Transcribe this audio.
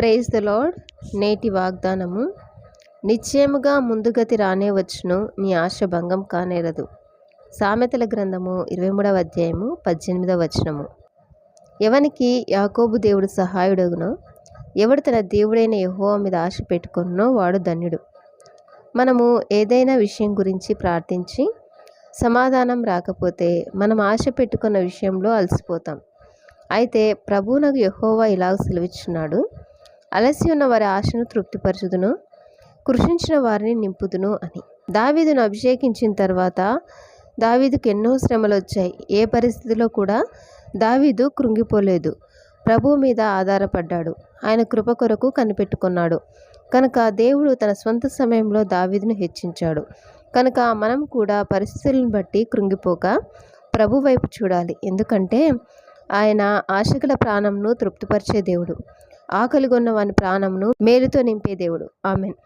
Praise the lord నేటి వాగ్దానము నిశ్చయముగా ముందుగతి రానే వచ్చును నీ ఆశ భంగం కానేరదు. సామెతల గ్రంథము ఇరవై మూడవ అధ్యాయము పద్దెనిమిదవ వచనము. ఎవనికి యాకోబు దేవుడు సహాయుడగునో? ఎవడు తన దేవుడైన యహోవ మీద ఆశ పెట్టుకున్నో వాడు ధన్యుడు. మనము ఏదైనా విషయం గురించి ప్రార్థించి సమాధానం రాకపోతే మనం ఆశ పెట్టుకున్న విషయంలో అలసిపోతాం. అయితే ప్రభువునకు యహోవా ఇలా సెలవిచ్చున్నాడు అలసి ఉన్న వారి ఆశను తృప్తిపరచుదును కృషించిన వారిని నింపుదును అని. దావీదును అభిషేకించిన తర్వాత దావీదుకు ఎన్నో శ్రమలు వచ్చాయి ఏ పరిస్థితిలో కూడా దావీదు కృంగిపోలేదు. ప్రభువు మీద ఆధారపడ్డాడు. ఆయన కృప కొరకు కనిపెట్టుకున్నాడు. కనుక దేవుడు తన స్వంత సమయంలో దావీదును హెచ్చించాడు. కనుక మనం కూడా పరిస్థితులను బట్టి కృంగిపోక ప్రభు వైపు చూడాలి. ఎందుకంటే ఆయన ఆశకుల ప్రాణంను తృప్తిపరిచే దేవుడు. ఆకలిగొన్న వాని ప్రాణంను మేలుతో నింపే దేవుడు. ఆమెన్.